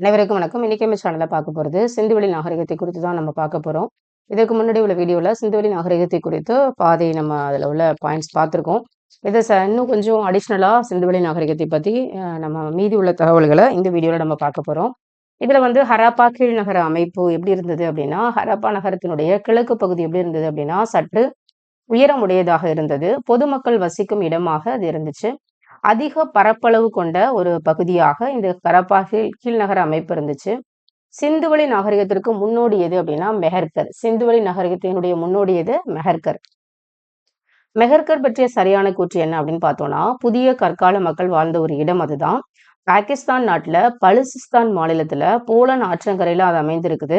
அனைவருக்கும் வணக்கம். இன்னைக்கு நம்ம சேனலில் பார்க்க போகிறது சிந்துவெளி நாகரிகத்தை குறித்து தான் நம்ம பார்க்க போகிறோம் இதுக்கு முன்னாடி உள்ள வீடியோவில் சிந்துவெளி நாகரிகத்தை குறித்து பாதி நம்ம அதில் உள்ள பாயிண்ட்ஸ் பார்த்துருக்கோம். இதை ச இன்னும் கொஞ்சம் அடிஷ்னலாக சிந்துவெளி நாகரிகத்தை பற்றி நம்ம மீதி உள்ள தகவல்களை இந்த வீடியோவில் நம்ம பார்க்க போகிறோம் இதில் வந்து ஹராப்பா கீழ்நகர அமைப்பு எப்படி இருந்தது அப்படின்னா ஹராப்பா நகரத்தினுடைய கிழக்கு பகுதி எப்படி இருந்தது அப்படின்னா சற்று உயரமுடையதாக இருந்தது. பொதுமக்கள் வசிக்கும் இடமாக அது இருந்துச்சு. அதிக பரப்பளவு கொண்ட ஒரு பகுதியாக இந்த கரப்பா கீழ்நகர அமைப்பு இருந்துச்சு. சிந்துவெளி நாகரிகத்திற்கு முன்னோடி எது அப்படின்னா மெஹர்கர். சிந்துவெளி நாகரிகத்தினுடைய முன்னோடி எது? மெஹர்கர். மெஹர்கர் பற்றிய சரியான கூற்று என்ன அப்படின்னு பார்த்தோம்னா புதிய கற்கால மக்கள் வாழ்ந்த ஒரு இடம் அதுதான். பாகிஸ்தான் நாட்டுல பலுசிஸ்தான் மாநிலத்துல போலன் ஆற்றங்கரையில அது அமைந்திருக்குது.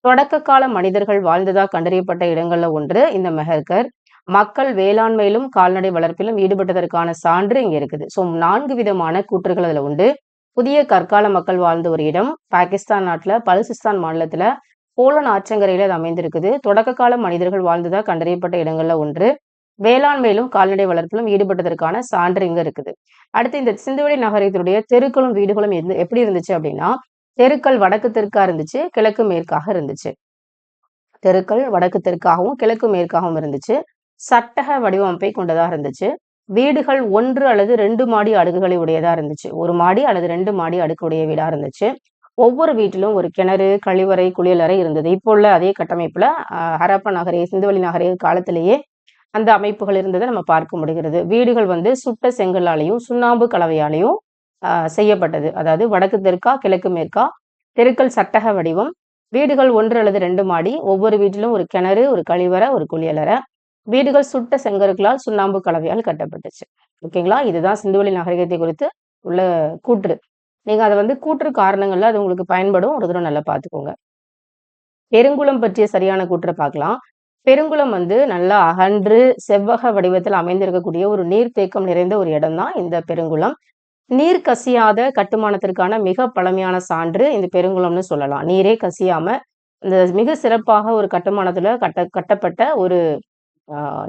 தொடக்க கால மனிதர்கள் வாழ்ந்ததா கண்டறியப்பட்ட இடங்கள்ல ஒன்று இந்த மெஹர்கர். மக்கள் வேளாண்மையிலும் கால்நடை வளர்ப்பிலும் ஈடுபட்டதற்கான சான்று இங்க இருக்குது. ஸோ நான்கு விதமான கூற்றுகள் அதில் உண்டு. புதிய கற்கால மக்கள் வாழ்ந்த ஒரு இடம். பாகிஸ்தான் நாட்டுல பலுசிஸ்தான் மாநிலத்துல போலன் ஆற்றங்கரையில அது அமைந்திருக்குது. தொடக்க கால மனிதர்கள் வாழ்ந்ததா கண்டறியப்பட்ட இடங்களில் ஒன்று. வேளாண்மையிலும் கால்நடை வளர்ப்பிலும் ஈடுபட்டதற்கான சான்று இங்க இருக்குது. அடுத்து இந்த சிந்துவெளி நகரத்தினுடைய தெருக்களும் வீடுகளும் எப்படி இருந்துச்சு அப்படின்னா தெருக்கள் வடக்கு தெற்கா இருந்துச்சு கிழக்கு மேற்காக இருந்துச்சு. தெருக்கள் வடக்கு தெற்காகவும் கிழக்கு மேற்காகவும் இருந்துச்சு. சட்டக வடிவமைப்பை கொண்டதாக இருந்துச்சு. வீடுகள் ஒன்று அல்லது ரெண்டு மாடி அடுக்குகளை உடையதா இருந்துச்சு. ஒரு மாடி அல்லது ரெண்டு மாடி அடுக்குடைய வீடா இருந்துச்சு. ஒவ்வொரு வீட்டிலும் ஒரு கிணறு கழிவறை குளியலறை இருந்தது. இப்போ உள்ள அதே கட்டமைப்புல ஹரப்ப நகரே சிந்துவெளி நகரே காலத்திலேயே அந்த அமைப்புகள் இருந்ததை நம்ம பார்க்க முடிகிறது. வீடுகள் வந்து சுட்ட செங்கலாலையும் சுண்ணாம்பு கலவையாலையும் செய்யப்பட்டது. அதாவது வடக்கு தெற்கா கிழக்கு மேற்கா தெருக்கள் சட்டக வடிவம். வீடுகள் ஒன்று அல்லது ரெண்டு மாடி ஒவ்வொரு வீட்டிலும் ஒரு கிணறு ஒரு கழிவறை ஒரு குளியலறை. வீடுகள் சுட்ட செங்கற்களால் சுண்ணாம்பு கலவையால் கட்டப்பட்டுச்சு. ஓகேங்களா? இதுதான் சிந்துவெளி நாகரிகத்தை குறித்து உள்ள கூற்று. நீங்க அதை வந்து கூற்று காரணங்கள்ல அது உங்களுக்கு பயன்படும். ஒரு தூரம் நல்லா பார்த்துக்கோங்க. பெருங்குளம் பற்றிய சரியான கூற்றை பார்க்கலாம். பெருங்குளம் வந்து நல்லா அகன்று செவ்வக வடிவத்தில் அமைந்திருக்கக்கூடிய ஒரு நீர்த்தேக்கம் நிறைந்த ஒரு இடம் தான் இந்த பெருங்குளம். நீர் கசியாத கட்டுமானத்திற்கான மிக பழமையான சான்று இந்த பெருங்குளம்னு சொல்லலாம். நீரே கசியாம இந்த மிக சிறப்பாக ஒரு கட்டுமானத்துல கட்ட கட்டப்பட்ட ஒரு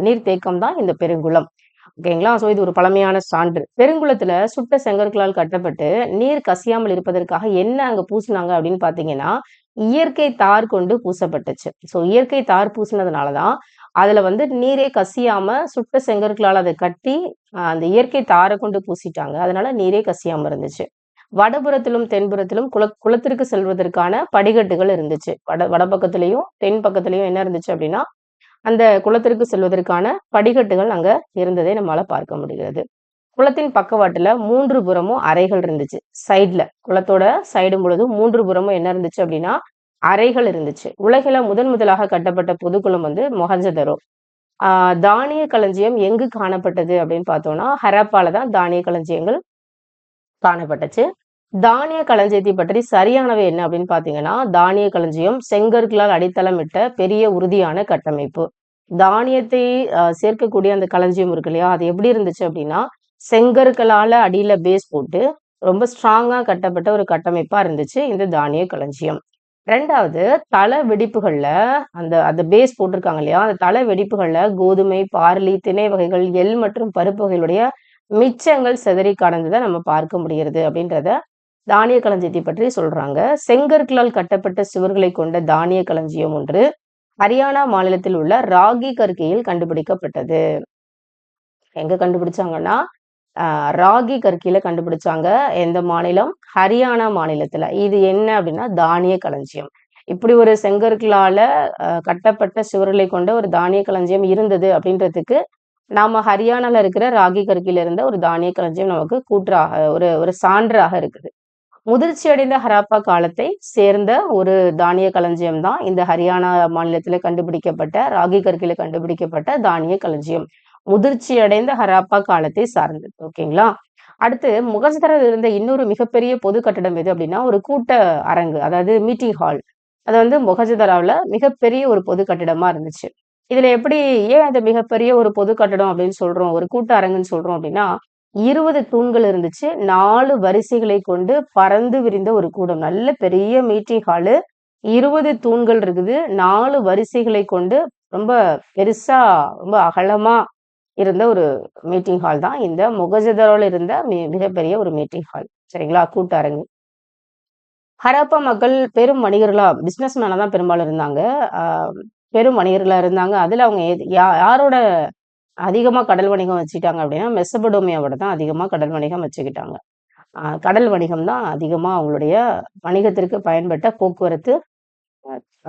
நீர்த்தேக்கம் தான் இந்த பெருங்குளம். ஓகேங்களா ஸோ இது ஒரு பழமையான சான்று. பெருங்குளத்துல சுட்ட செங்கற்களால் கட்டப்பட்டு நீர் கசியாமல் இருப்பதற்காக என்ன அங்க பூசினாங்க அப்படின்னு பாத்தீங்கன்னா இயற்கை தார் கொண்டு பூசப்பட்டுச்சு. ஸோ இயற்கை தார் பூசினதுனாலதான் அதுல வந்து நீரே கசியாம சுட்ட செங்கற்களால் அதை கட்டி அந்த இயற்கை தாரை கொண்டு பூசிட்டாங்க. அதனால நீரே கசியாம இருந்துச்சு. வடபுறத்திலும் தென்புறத்திலும் குள குளத்திற்கு செல்வதற்கான படிக்கட்டுகள் இருந்துச்சு. வட வடபக்கத்திலையும் தென் பக்கத்துலையும் என்ன இருந்துச்சு அப்படின்னா அந்த குளத்திற்கு செல்வதற்கான படிக்கட்டுகள் அங்க இருந்ததை நம்மளால பார்க்க முடிகிறது. குளத்தின் பக்கவாட்டுல மூன்று புறமும் அறைகள் இருந்துச்சு. சைட்ல குளத்தோட சைடு பொழுது மூன்று புறமும் என்ன இருந்துச்சு அப்படின்னா அறைகள் இருந்துச்சு. உலகில முதன் முதலாக கட்டப்பட்ட புதுக்குளம் வந்து மொஹஞ்சதரோ ஆஹ் தானிய களஞ்சியம் எங்கு காணப்பட்டது அப்படின்னு பார்த்தோம்னா ஹரப்பாலதான் தானிய களஞ்சியங்கள் காணப்பட்டுச்சு. தானிய களஞ்சியத்தை பற்றி சரியானவை என்ன அப்படின்னு பாத்தீங்கன்னா தானிய களஞ்சியம் செங்கற்களால் அடித்தளமிட்ட பெரிய உறுதியான கட்டமைப்பு. தானியத்தை சேர்க்கக்கூடிய அந்த களஞ்சியம் இருக்கு இல்லையா அது எப்படி இருந்துச்சு அப்படின்னா செங்கற்களால அடியில பேஸ் போட்டு ரொம்ப ஸ்ட்ராங்கா கட்டப்பட்ட ஒரு கட்டமைப்பா இருந்துச்சு இந்த தானிய களஞ்சியம். ரெண்டாவது தலை வெடிப்புகள்ல அந்த அந்த பேஸ் போட்டிருக்காங்க இல்லையா அந்த தலை வெடிப்புகள்ல கோதுமை பார்லி திணை வகைகள் எல் மற்றும் பருப்பு வகைகளுடைய மிச்சங்கள் செதறி கடந்ததை நம்ம பார்க்க முடிகிறது அப்படின்றத தானிய களஞ்சியத்தை பற்றி சொல்றாங்க. செங்கற்களால் கட்டப்பட்ட சுவர்களை கொண்ட தானிய களஞ்சியம் ஒன்று ஹரியானா மாநிலத்தில் உள்ள ராகி கற்கையில் கண்டுபிடிக்கப்பட்டது. எங்க கண்டுபிடிச்சாங்கன்னா ராகி கற்கையில கண்டுபிடிச்சாங்க. எந்த மாநிலம்? ஹரியானா மாநிலத்துல. இது என்ன அப்படின்னா தானிய களஞ்சியம். இப்படி ஒரு செங்கற்களால கட்டப்பட்ட சுவர்களை கொண்ட ஒரு தானிய களஞ்சியம் இருந்தது அப்படின்றதுக்கு நாம ஹரியானால இருக்கிற ராகி கற்கையில இருந்த ஒரு தானிய களஞ்சியம் நமக்கு கூற்றாக ஒரு ஒரு சான்றாக இருக்குது. முதிர்ச்சி அடைந்த ஹராப்பா காலத்தை சேர்ந்த ஒரு தானிய களஞ்சியம் தான் இந்த ஹரியானா மாநிலத்துல கண்டுபிடிக்கப்பட்ட ராகி கற்கையில கண்டுபிடிக்கப்பட்ட தானிய களஞ்சியம். முதிர்ச்சி அடைந்த ஹராப்பா காலத்தை சார்ந்தது. ஓகேங்களா? அடுத்து முகசதரில் இருந்த இன்னொரு மிகப்பெரிய பொது கட்டடம் எது அப்படின்னா ஒரு கூட்ட அரங்கு அதாவது மீட்டிங் ஹால் அது வந்து முகஜதராவில் மிகப்பெரிய ஒரு பொது கட்டிடமா இருந்துச்சு. இதுல எப்படி ஏன் அது மிகப்பெரிய ஒரு பொது கட்டடம் அப்படின்னு சொல்றோம் ஒரு கூட்ட அரங்குன்னு சொல்றோம் அப்படின்னா இருபது தூண்கள் இருந்துச்சு. நாலு வரிசைகளை கொண்டு பறந்து விரிந்த ஒரு கூடம். நல்ல பெரிய மீட்டிங் ஹாலு. இருபது தூண்கள் இருக்குது. நாலு வரிசைகளை கொண்டு ரொம்ப பெருசா ரொம்ப அகலமா இருந்த ஒரு மீட்டிங் ஹால் தான் இந்த முகஜதரோல இருந்த மிகப்பெரிய ஒரு மீட்டிங் ஹால். சரிங்களா? கூட்டரங்கு. ஹரப்பா மக்கள் பெரும் வணிகர்களா பிஸ்னஸ் மேனாக தான் பெரும்பாலும் இருந்தாங்க. பெரும் வணிகர்களா இருந்தாங்க. அதுல அவங்க யாரோட அதிகமாக கடல் வணிகம் வச்சுக்கிட்டாங்க அப்படின்னா மெசபடோமியாவோட தான் அதிகமாக கடல் வணிகம் வச்சுக்கிட்டாங்க. கடல் வணிகம் தான் அதிகமாக அவங்களுடைய வணிகத்திற்கு பயன்பட்ட போக்குவரத்து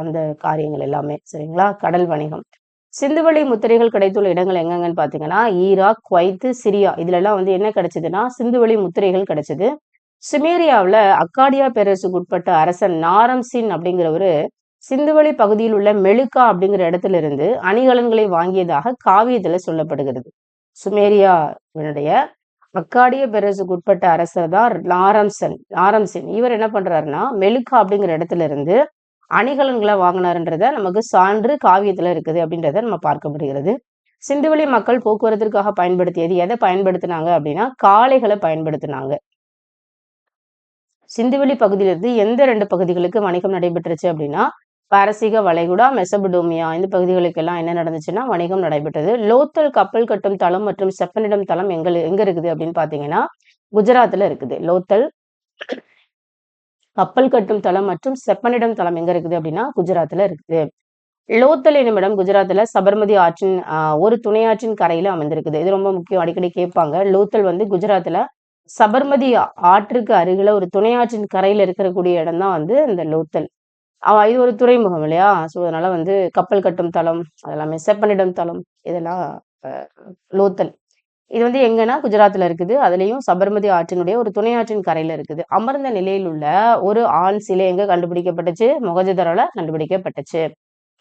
அந்த காரியங்கள் எல்லாமே. சரிங்களா? கடல் வணிகம். சிந்துவெளி முத்திரைகள் கிடைத்துள்ள இடங்கள் எங்கெங்கன்னு பார்த்தீங்கன்னா ஈராக் குவைத்து சிரியா. இதுலலாம் வந்து என்ன கிடைச்சதுன்னா சிந்துவெளி முத்திரைகள் கிடைச்சது. சுமேரியாவில் அக்காடியா பேரரசுக்கு உட்பட்ட அரசன் நாரம்சின் அப்படிங்கிறவரு சிந்துவெளி பகுதியில் உள்ள மெழுக்கா அப்படிங்கிற இடத்துல இருந்து அணிகலன்களை வாங்கியதாக காவியத்துல சொல்லப்படுகிறது. சுமேரியாவினுடைய அக்காடிய பேரரசுக்கு உட்பட்ட அரசர் தான் லாரம்சன் லாரம்சன். இவர் என்ன பண்றாருன்னா மெழுக்கா அப்படிங்கிற இடத்துல இருந்து அணிகலன்களை வாங்கினாருன்றத நமக்கு சான்று காவியத்துல இருக்குது அப்படின்றத நம்ம பார்க்க முடிகிறது சிந்துவெளி மக்கள் போக்குவரத்திற்காக பயன்படுத்தியது எதை பயன்படுத்தினாங்க அப்படின்னா காளைகளை பயன்படுத்தினாங்க. சிந்துவெளி பகுதியிலிருந்து எந்த ரெண்டு பகுதிகளுக்கு வணிகம் நடைபெற்றுச்சு அப்படின்னா பாரசீக வளைகுடா மெசபடோமியா இந்த பகுதிகளுக்கெல்லாம் என்ன நடந்துச்சுன்னா வணிகம் நடைபெற்றது. லோத்தல் கப்பல் கட்டும் தளம் மற்றும் செப்பனிடம் தளம் எங்க எங்க இருக்குது அப்படின்னு பாத்தீங்கன்னா குஜராத்ல இருக்குது. லோத்தல் கப்பல் கட்டும் தளம் மற்றும் செப்பனிடம் தளம் எங்க இருக்குது அப்படின்னா குஜராத்ல இருக்குது. லோத்தல் என்னுமிடம் குஜராத்ல சபர்மதி ஆற்றின் ஒரு துணையாற்றின் கரையில அமைந்திருக்குது. இது ரொம்ப முக்கியம். அடிக்கடி கேட்பாங்க. லோத்தல் வந்து குஜராத்ல சபர்மதி ஆற்றுக்கு அருகில ஒரு துணையாற்றின் கரையில இருக்கக்கூடிய இடம் தான் வந்து இந்த லோத்தல். இது ஒரு துறைமுகம் இல்லையா? ஸோ அதனால வந்து கப்பல் கட்டும் தளம் அதெல்லாமே செப்பனிடம் தளம் இதெல்லாம் லோத்தல். இது வந்து எங்கன்னா குஜராத்தில் இருக்குது. அதுலயும் சபர்மதி ஆற்றினுடைய ஒரு துணை ஆற்றின் கரையில இருக்குது. அமர்ந்த நிலையில் உள்ள ஒரு ஆண் சிலை எங்க கண்டுபிடிக்கப்பட்டுச்சு? மொகஜதரால கண்டுபிடிக்கப்பட்டுச்சு.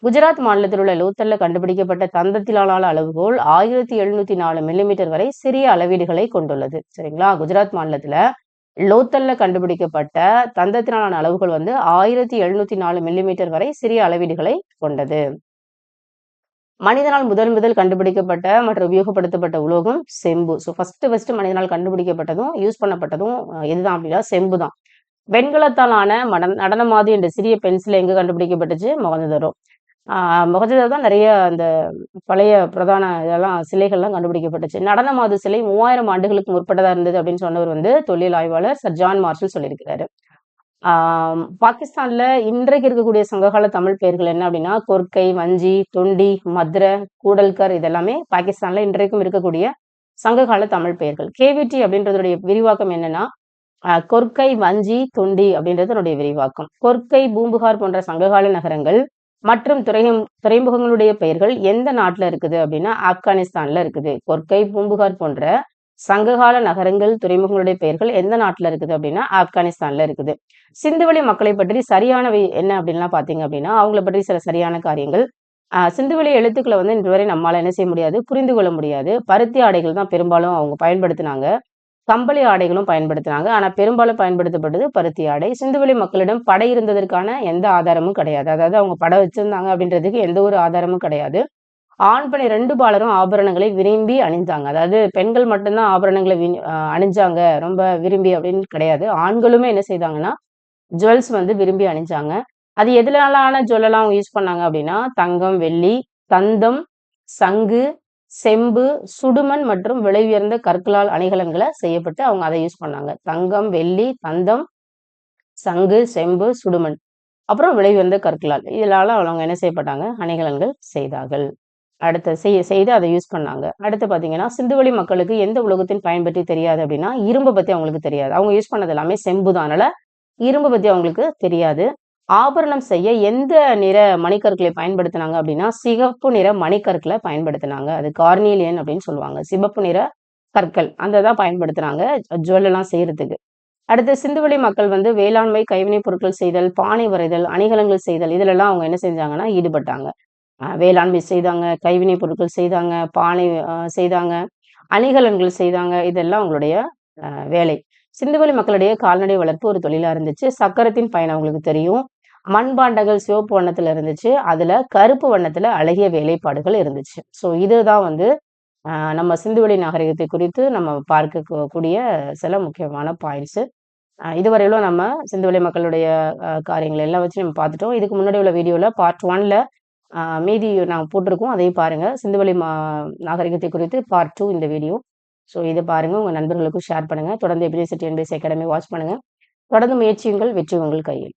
குஜராத் மாநிலத்தில் உள்ள லோத்தல்ல கண்டுபிடிக்கப்பட்ட தந்தத்திலான அளவுகோல் ஆயிரத்தி எழுநூத்தி நாலு மில்லிமீட்டர் வரை சிறிய அளவீடுகளை கொண்டுள்ளது. சரிங்களா? குஜராத் மாநிலத்துல லோத்தல்ல கண்டுபிடிக்கப்பட்ட தந்தத்தினாலான அளவுகள் வந்து ஆயிரத்தி எழுநூத்தி நாலு மில்லிமீட்டர் வரை சிறிய அளவீடுகளை கொண்டது. மனிதனால் முதல் முதல் கண்டுபிடிக்கப்பட்ட மற்றும் உபயோகப்படுத்தப்பட்ட உலோகம் செம்பு. ஸோ ஃபர்ஸ்ட் ஃபர்ஸ்ட் மனிதனால் கண்டுபிடிக்கப்பட்டதும் யூஸ் பண்ணப்பட்டதும் இதுதான் அப்படின்னா செம்பு தான். வெண்கலத்தாலான மட நடனமாதி என்ற சிறிய பென்சில் எங்க கண்டுபிடிக்கப்பட்டுச்சு? மொகந்ததரும் முகஜதர் தான் நிறைய அந்த பழைய பிரதான இதெல்லாம் சிலைகள்லாம் கண்டுபிடிக்கப்பட்டுச்சு. நடனமாது சிலை மூவாயிரம் ஆண்டுகளுக்கு முற்பட்டதா இருந்தது அப்படின்னு சொன்னவர் வந்து தொழில் ஆய்வாளர் சர் ஜான் மார்ஷல் சொல்லியிருக்கிறாரு. பாகிஸ்தான்ல இன்றைக்கு இருக்கக்கூடிய சங்ககால தமிழ் பெயர்கள் என்ன அப்படின்னா கொர்க்கை வஞ்சி தொண்டி மதுரை கூடல்கர் இதெல்லாமே பாகிஸ்தான்ல இன்றைக்கும் இருக்கக்கூடிய சங்ககால தமிழ் பெயர்கள். கேவிடி அப்படின்றதுடைய விரிவாக்கம் என்னன்னா கொர்க்கை வஞ்சி தொண்டி அப்படின்றது விரிவாக்கம். கொர்க்கை பூம்புகார் போன்ற சங்ககால நகரங்கள் மற்றும் துறையும் துறைமுகங்களுடைய பெயர்கள் எந்த நாட்டுல இருக்குது அப்படின்னா ஆப்கானிஸ்தான்ல இருக்குது. கொர்க்கை பூம்புகார் போன்ற சங்ககால நகரங்கள் துறைமுகங்களுடைய பெயர்கள் எந்த நாட்டுல இருக்குது அப்படின்னா ஆப்கானிஸ்தான்ல இருக்குது. சிந்துவெளி மக்களை பற்றி சரியானவை என்ன அப்படின்லாம் பார்த்தீங்க அப்படின்னா அவங்கள பற்றி சில சரியான காரியங்கள். ஆஹ் சிந்துவெளி எழுத்துக்களை வந்து இன்று வரை நம்மளால் என்ன செய்ய முடியாது புரிந்து கொள்ள முடியாது. பருத்தி ஆடைகள் தான் பெரும்பாலும் அவங்க பயன்படுத்தினாங்க. கம்பளி ஆடைகளும் பயன்படுத்தினாங்க ஆனால் பெரும்பாலும் பயன்படுத்தப்பட்டது பருத்தி ஆடை. சிந்துவெளி மக்களிடம் படை இருந்ததற்கான எந்த ஆதாரமும் கிடையாது. அதாவது அவங்க படை வச்சிருந்தாங்க அப்படின்றதுக்கு எந்த ஒரு ஆதாரமும் கிடையாது. ஆண் பெண் ரெண்டு பாலரும் ஆபரணங்களை விரும்பி அணிஞ்சாங்க அதாவது பெண்கள் மட்டும்தான் ஆபரணங்களை அணிஞ்சாங்க. ரொம்ப விரும்பி அப்படின்னு கிடையாது. ஆண்களுமே என்ன செய்தாங்கன்னா ஜுவல்ஸ் வந்து விரும்பி அணிஞ்சாங்க. அது எதுலான ஜுவல்லாம் யூஸ் பண்ணாங்க அப்படின்னா தங்கம் வெள்ளி தந்தம் சங்கு செம்பு சுடுமண் மற்றும் விலை உயர்ந்த கற்களால் அணிகலன்களை செய்யப்பட்டு அவங்க அதை யூஸ் பண்ணாங்க. தங்கம் வெள்ளி தந்தம் சங்கு செம்பு சுடுமண். அப்புறம் விலை உயர்ந்த கற்களால். இதனால அவங்க என்ன செய்யப்பட்டாங்க? அணிகலன்கள் செய்தார்கள். அடுத்த செய்ய செய்து அதை யூஸ் பண்ணாங்க. அடுத்து பார்த்தீங்கன்னா சிந்துவெளி மக்களுக்கு எந்த உலகத்தின் பயன் பற்றி தெரியாது அப்படின்னா இரும்பு பற்றி அவங்களுக்கு தெரியாது. அவங்க யூஸ் பண்ணது எல்லாமே செம்பு தான் அதனால இரும்பு பற்றி அவங்களுக்கு தெரியாது. ஆபரணம் செய்ய எந்த நிற மணிக்கற்களை பயன்படுத்தினாங்க அப்படின்னா சிகப்பு நிற மணிக்கற்களை பயன்படுத்தினாங்க. அது கார்னிலியன் அப்படின்னு சொல்லுவாங்க. சிவப்பு நிற கற்கள். அந்த தான் பயன்படுத்துனாங்க ஜுவல்லாம் செய்யறதுக்கு. அடுத்து சிந்துவெளி மக்கள் வந்து வேளாண்மை கைவினை பொருட்கள் செய்தல் பானை வரைதல் அணிகலன்கள் செய்தல் இதிலெல்லாம் அவங்க என்ன செஞ்சாங்கன்னா ஈடுபட்டாங்க. வேளாண்மை செய்தாங்க கைவினை பொருட்கள் செய்தாங்க பானை செய்தாங்க அணிகலன்கள் செய்தாங்க. இதெல்லாம் அவங்களுடைய வேலை. சிந்துவெளி மக்களுடைய கால்நடை வளர்ப்பு ஒரு தொழிலா இருந்துச்சு. சக்கரத்தின் பயன் அவங்களுக்கு தெரியும். மண்பாண்டங்கள் சிவப்பு வண்ணத்துல இருந்துச்சு. அதுல கருப்பு வண்ணத்துல அழகிய வேலைப்பாடுகள் இருந்துச்சு. ஸோ இதுதான் வந்து நம்ம சிந்துவெளி நாகரிகத்தை குறித்து நம்ம பார்க்கக்கூடிய சில முக்கியமான பாயிண்ட்ஸு இதுவரையிலும் நம்ம சிந்துவெளி மக்களுடைய காரியங்கள் எல்லாம் வச்சு நம்ம பார்த்துட்டோம். இதுக்கு முன்னாடி உள்ள வீடியோவில் பார்ட் ஒன்ல மீதி நாங்கள் போட்டிருக்கோம். அதையும் பாருங்கள் சிந்துவெளி மா நாகரிகத்தை குறித்து பார்ட் டூ இந்த வீடியோ ஸோ இதை பாருங்கள் உங்கள் நண்பர்களுக்கும் ஷேர் பண்ணுங்கள் தொடர்ந்து எபிஎஸ்சி டிஎன்பிஎஸ் அகாடமி வாட்ச் பண்ணுங்கள் தொடர்ந்து முயற்சியுங்கள் வெற்றி உங்கள் கையில்.